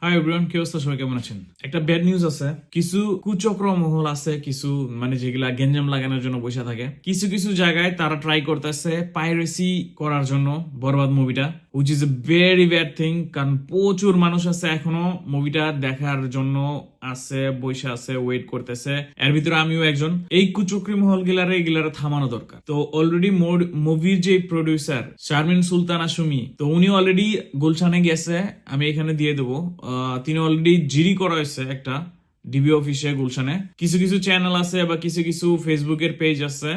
Hi everyone কি অবস্থা? সবাই কেমন আছেন? একটা ব্যাড নিউজ আছে। কিছু কুচক্র মহল আছে, কিছু মানে যেগুলা গেঞ্জাম লাগানোর জন্য বসে থাকে। কিছু কিছু জায়গায় তারা ট্রাই করতেছে পাইরেসি করার জন্য বরবাদ মুভিটা which is a very bad thing কারণ প্রচুর মানুষ আছে এখনও মুভিটা দেখার জন্য আছে, বসে আছে ওয়েট করতেছে। এর ভিতরে আমিও একজন। এই কুচক্রি মহল গিলারে এগুলারে থামানো দরকার। তো অলরেডি মুভির যে প্রডিউসার শারমিন সুলতানা সুমি তো উনি অলরেডি গুলশানে গেছে, আমি এখানে দিয়ে দেবো। তিনি অলরেডি জিরি করা হয়েছে একটা ডিবি অফিসে গুলশানে। কিছু কিছু চ্যানেল আছে বা কিছু কিছু ফেসবুকের পেজ আছে,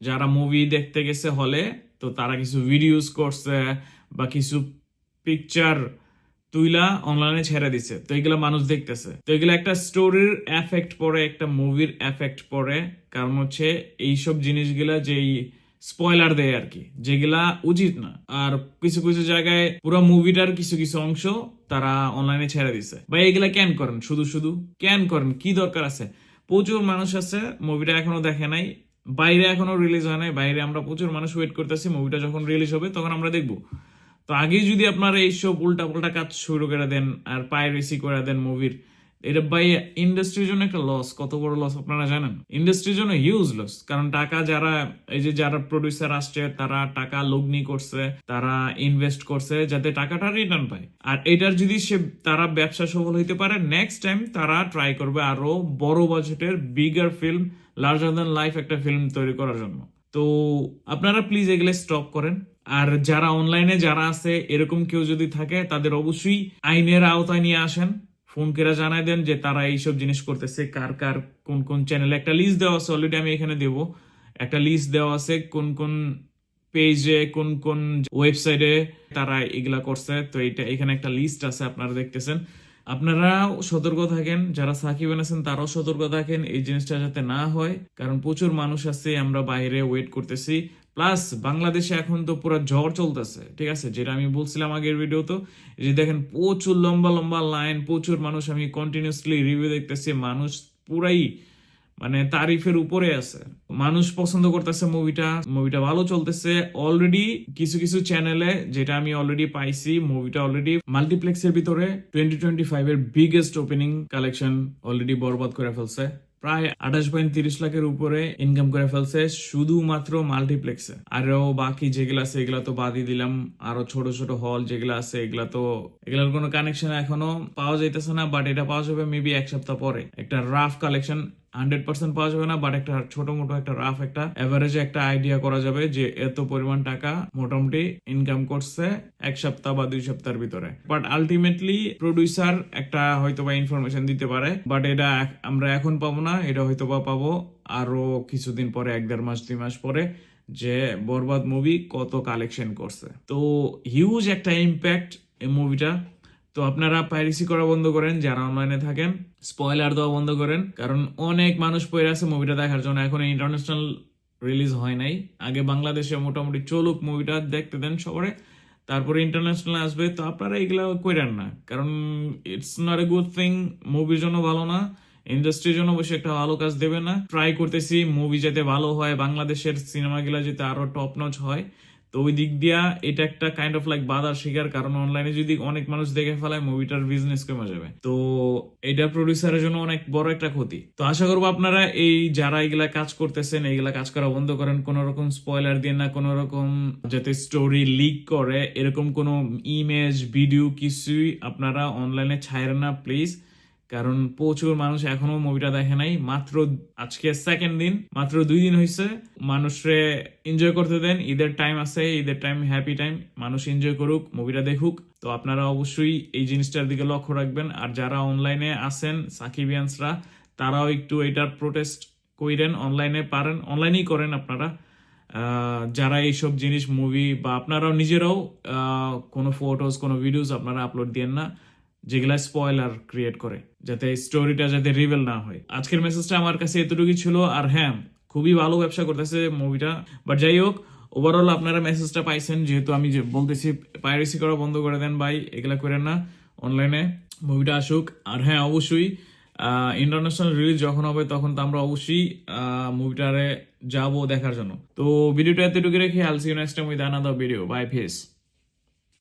যারা মুভি দেখতে গেছে হলে, তো তারা কিছু ভিডিওস করছে বা কিছু পিকচার তুইলা অনলাইনে ছেড়ে দিছে। তো এগুলা মানুষ দেখতেছে। তো এগুলা একটা স্টোরির এফেক্ট পড়ে, একটা মুভির এফেক্ট পড়ে। কারণ হচ্ছে এইসব জিনিসগুলা যেই স্পয়লার দেয় আর কি, যেগুলা উচিত না। আর কিছু কিছু জায়গায় পুরো মুভিটার কিছু কিছু অংশ তারা অনলাইনে ছেড়ে দিছে। বা এগুলা ক্যান করেন? শুধু শুধু ক্যান করেন? কি দরকার আছে? প্রচুর মানুষ আছে মুভিটা এখনও দেখে নাই। বাইরে এখনও রিলিজ হয় নাই। বাইরে আমরা প্রচুর মানুষ ওয়েট করতেছি মুভিটা যখন রিলিজ হবে, তখন আমরা দেখব। তো আগে যদি আপনারা এইসব উল্টা পাল্টা কাজ শুরু করে দেন আর পাইরেসি করে দেন মুভির এটা বাই ইন্ডাস্ট্রির জন্য একটা লস কত বড় লস আপনারা জানেন? ইন্ডাস্ট্রির জন্য হিউজ লস কারণ টাকা যারা, এই যে যারা প্রডিউসার আসছে, তারা টাকা লগ্নি করছে, তারা ইনভেস্ট করছে, যাতে টাকাটা রিটার্ন পায়। আর এটার যদি সে, তারা ব্যবসা সফল হইতে পারে নেক্সট টাইম তারা ট্রাই করবে আরও বড় বাজেটের bigger film larger than life একটা ফিল্ম তৈরি করার জন্য। তো আপনারা প্লিজ এগুলো স্টপ করেন। আর যারা অনলাইনে যারা আছে, এরকম কেউ যদি থাকে, তাদের অবশ্যই আইনের আওতায় নিয়ে আসেন। ফোন করে জানাই দেন যে তারা এইসব জিনিস করতেছে, কার কার, কোন কোন চ্যানেলে একটা লিস্ট দেওয়া আছে অলরেডি আমি এখানে দেব। একটা লিস্ট দেওয়া আছে, কোন কোন পেজে কোন কোন ওয়েবসাইটে তারা এগুলা করছে। তো এটা এখানে একটা লিস্ট আছে, আপনারা দেখতেছেন। আপনারাও সতর্ক থাকেন, যারা সাকিব আছেন, তারাও সতর্ক থাকেন, এই জিনিসটা যাতে না হয়। কারণ প্রচুর মানুষ আছে, আমরা বাইরে ওয়েট করতেছি। প্লাস বাংলাদেশে এখন তো পুরো ঝড় চলতেছে, ঠিক আছে? যেটা আমি বলছিলাম আগের ভিডিও তো, যে দেখেন প্রচুর লম্বা লম্বা লাইন প্রচুর মানুষ আমি কন্টিনিউসলি রিভিউ দেখতেছি, মানুষ পুরাই মানে তারিফের উপরে আছে। মানুষ পছন্দ করতেছে মুভিটা মুভিটা ভালো চলতেছে। অলরেডি কিছু কিছু চ্যানেলে যেটা আমি অলরেডি পাইছি মুভিটা অলরেডি মাল্টিপ্লেক্সের ভিতরে টোয়েন্টি টোয়েন্টি ফাইভ এর biggest opening collection already Borbaad করে ফেলছে। প্রায় আঠাশ পয়েন্ট তিরিশ লাখের উপরে ইনকাম করে ফেলছে শুধুমাত্র মাল্টিপ্লেক্সে ও বাকি যেগুলো আছে, এগুলো তো বাদই দিলাম। আরও ছোট ছোট হল যেগুলো আছে, এগুলা তো এগুলোর কোনো কানেকশন এখনও পাওয়া যাইতেছে না বাট এটা পাওয়া যাবে মেবি এক সপ্তাহ পরে। একটা রাফ কালেকশন হান্ড্রেড পার্সেন্ট পাওয়া যাবে না বাট একটা ছোট মোটো, একটা রাফ একটা এভারেজে একটা আইডিয়া করা যাবে যে এত পরিমাণ টাকা মোটামুটি ইনকাম করছে এক সপ্তাহ বা দুই সপ্তাহের ভিতরে। বাট আলটিমেটলি প্রডিউসার একটা হয়তো বা ইনফরমেশন দিতে পারে বাট এটা আমরা এখন পাবো না, এটা হয়তো বা পাবো আরও কিছুদিন পরে, এক দেড় মাস, দুই মাস পরে যে বরবাদ মুভি কত কালেকশন করছে। তো হিউজ একটা ইম্প্যাক্ট এই মুভিটা তো আপনারা পাইরেসি করা বন্ধ করেন, যারা অনলাইনে থাকেন স্পয়লার দেওয়া বন্ধ করেন, কারণ অনেক মানুষ পড়ে আছে মুভিটা দেখার জন্য। এখন ইন্টারন্যাশনাল রিলিজ হয় নাই। আগে বাংলাদেশে মোটামুটি চলুক মুভিটা দেখতে দেন সবারে। তারপরে ইন্টারন্যাশনাল আসবে, তো আপনারা এগুলা কইরেন না। কারণ it's not a good thing মুভির জন্য ভালো না ইন্ডাস্ট্রির জন্য অবশ্যই একটা ভালো কাজ দেবে না। ট্রাই করতেছি মুভি যাতে ভালো হয়, বাংলাদেশের সিনেমাগুলো যাতে আরও টপ নচ হয়। তো ওই দিক দিয়া এটা একটা কাইন্ড অফ লাইক বাধার শিকার, কারণ অনলাইনে যদি অনেক মানুষ দেখে ফেলায় মুভিটার বিজনেস কমে যাবে। তো এটা প্রডিউসারের জন্য অনেক বড় একটা ক্ষতি। তো আশা করব আপনারা এই যারা এগুলা কাজ করতেছেন এইগুলা কাজ করা বন্ধ করেন, কোন রকম স্পয়লার দিয়ে না, কোন রকম যাতে স্টোরি লিক করে, এরকম কোনো ইমেজ ভিডিও কিছুই আপনারা অনলাইনে ছাড়েন না প্লিজ কারণ প্রচুর মানুষ এখনও মুভিটা দেখে নাই। মাত্র আজকে সেকেন্ড দিন, মাত্র দুই দিন হয়েছে মানুষরে এনজয় করতে দেন। ঈদের টাইম আছে, ঈদের টাইম হ্যাপি টাইম মানুষ এনজয় করুক মুভিটা দেখুক। তো আপনারা অবশ্যই এই জিনিসটার দিকে লক্ষ্য রাখবেন। আর যারা অনলাইনে আছেন, সাকিবিয়ান্সরা, তারাও একটু এটার প্রোটেস্ট কইরেন অনলাইনে পারেন। অনলাইনেই করেন আপনারা। যারা এইসব জিনিস মুভি বা আপনারাও নিজেরাও কোনো ফটোস কোনো ভিডিওস আপনারা আপলোড দিয়েন না। যেগুলা স্পয়লার ক্রিয়েট করে, যাতে স্টোরিটা যাতে রিভেল না হয়। আজকের মেসেজটা আমার কাছে এতটুকুই ছিল, আর হ্যাঁ খুবই ভালো ব্যবসা করতেছে মুভিটা বাট যাই হোক ওভারঅল আপনারা মেসেজটা পাইছেন, যেহেতু আমি যে বলতেছি পাইরেসি করা বন্ধ করে দেন ভাই, এগুলা করেন না। অনলাইনে মুভিটা আসুক। আর হ্যাঁ অবশ্যই ইন্টারন্যাশনাল রিলিজ যখন হবে, তখন তো আমরা অবশ্যই মুভিটারে যাব দেখার জন্য। তো ভিডিওটা এতটুকু রেখে আলসি next time with another video bye face